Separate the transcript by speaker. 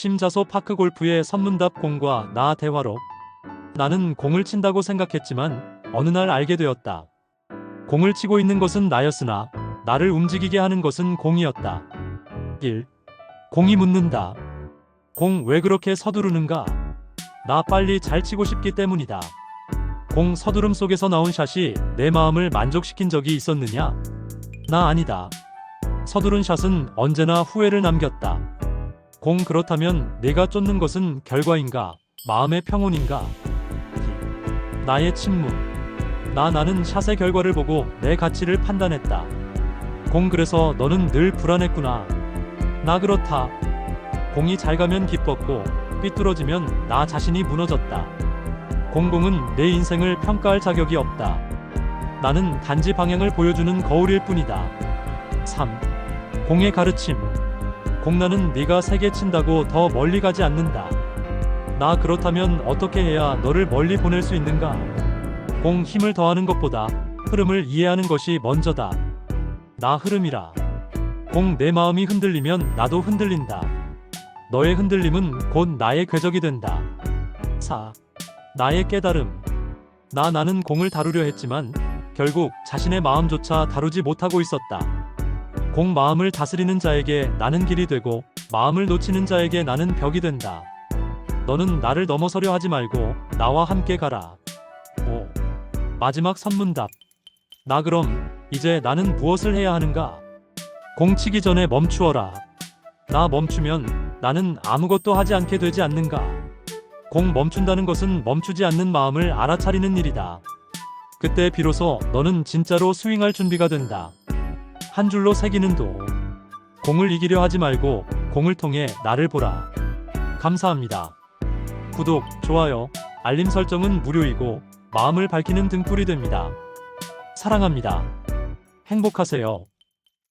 Speaker 1: 심자소 파크 골프의 선문답 공과 나 대화록. 나는 공을 친다고 생각했지만 어느 날 알게 되었다. 공을 치고 있는 것은 나였으나 나를 움직이게 하는 것은 공이었다. 1. 공이 묻는다. 공 왜 그렇게 서두르는가? 나 빨리 잘 치고 싶기 때문이다. 공 서두름 속에서 나온 샷이 내 마음을 만족시킨 적이 있었느냐? 나 아니다. 서두른 샷은 언제나 후회를 남겼다. 공 그렇다면 내가 쫓는 것은 결과인가? 마음의 평온인가? 나의 침묵. 나 나는 샷의 결과를 보고 내 가치를 판단했다. 공 그래서 너는 늘 불안했구나. 나 그렇다. 공이 잘 가면 기뻤고 삐뚤어지면 나 자신이 무너졌다. 공공은 내 인생을 평가할 자격이 없다. 나는 단지 방향을 보여주는 거울일 뿐이다. 3. 공의 가르침. 공나는 네가 세개 친다고 더 멀리 가지 않는다. 나 그렇다면 어떻게 해야 너를 멀리 보낼 수 있는가? 공 힘을 더하는 것보다 흐름을 이해하는 것이 먼저다. 나 흐름이라. 공 내 마음이 흔들리면 나도 흔들린다. 너의 흔들림은 곧 나의 궤적이 된다. 4. 나의 깨달음. 나 나는 공을 다루려 했지만 결국 자신의 마음조차 다루지 못하고 있었다. 공 마음을 다스리는 자에게 나는 길이 되고 마음을 놓치는 자에게 나는 벽이 된다. 너는 나를 넘어서려 하지 말고 나와 함께 가라. 5. 마지막 선문답. 나 그럼 이제 나는 무엇을 해야 하는가? 공 치기 전에 멈추어라. 나 멈추면 나는 아무것도 하지 않게 되지 않는가? 공 멈춘다는 것은 멈추지 않는 마음을 알아차리는 일이다. 그때 비로소 너는 진짜로 스윙할 준비가 된다. 한 줄로 새기는 도. 공을 이기려 하지 말고 공을 통해 나를 보라. 감사합니다. 구독, 좋아요, 알림 설정은 무료이고 마음을 밝히는 등불이 됩니다. 사랑합니다. 행복하세요.